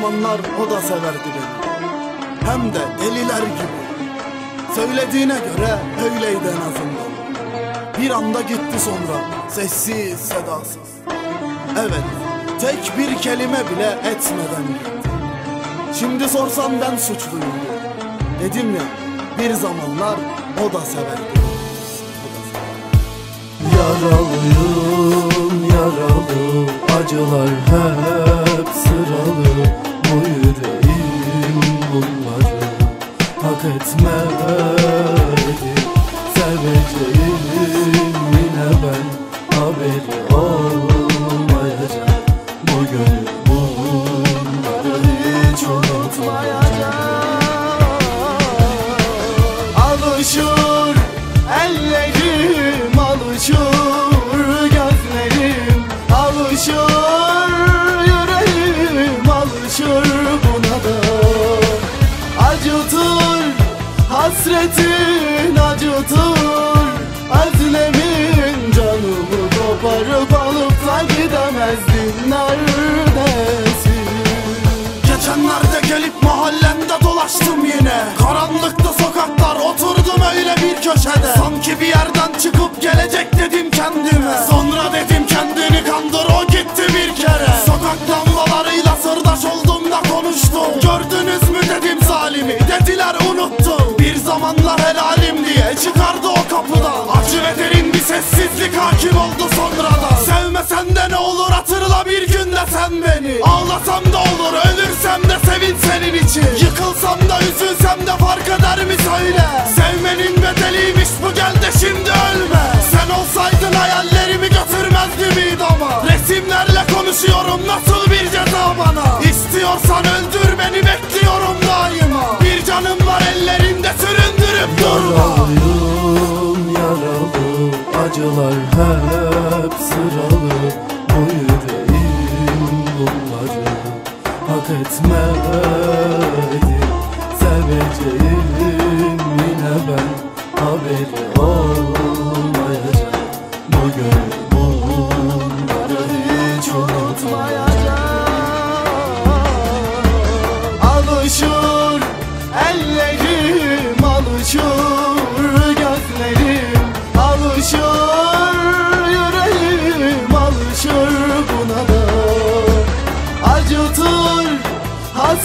zamanlar o da severdi beni. Hem de deliler gibi. Söylediğine göre öyleydi en azından. Bir anda gitti sonra sessiz sedasız. Evet tek bir kelime bile etmeden gitti. Şimdi sorsan ben suçluyum. Dedim ya bir zamanlar o da severdi. Yaralıyım yaralı Acılar hep Seveceğim yine ben Haberi olmayacak Bu gönül bunları hiç unutmayacak Alışır ellerim alışır gözlerim alışır yüreğim alışır buna da. Acıtır hasretin acıtır Özlemin canımı koparıp alıp da gidemezdin. Neredesin? Geçenlerde gelip mahallende dolaştım yine. Karanlıkta sokaklar oturdum öyle bir köşede. Sanki bir yerden çıkıp gelecek dedim kendime. Sonra dedim kendini kandır o gitti bir kere. Sokak lambalarıyla sırdaş oldum da konuştum. Gördünüz mü dedim zalimi? Dediler unuttum sessizlik hakim oldu sonradan. Sevmesen de ne olur hatırla bir gün de sen beni. Ağlasam da olur ölürsem de sevin senin için Acılar hep sıralı Bu yüreğim bunları Hak etmedi. Seveceğim yine ben Haberi olmayacak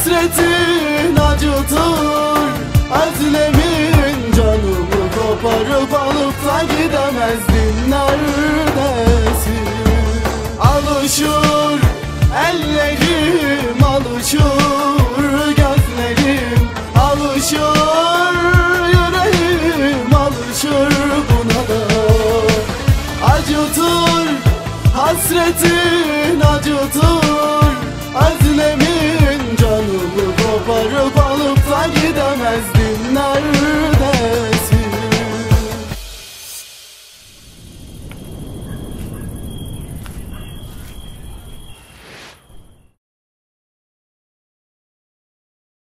hasretin acıtır Özlemin canımı koparıp alıp da gidemezdin neredesin? Alışır ellerim alışır gözlerim alışır yüreğim alışır buna da. Acıtır hasretin acıtır Özlemin Koparıp alıp da gidemez.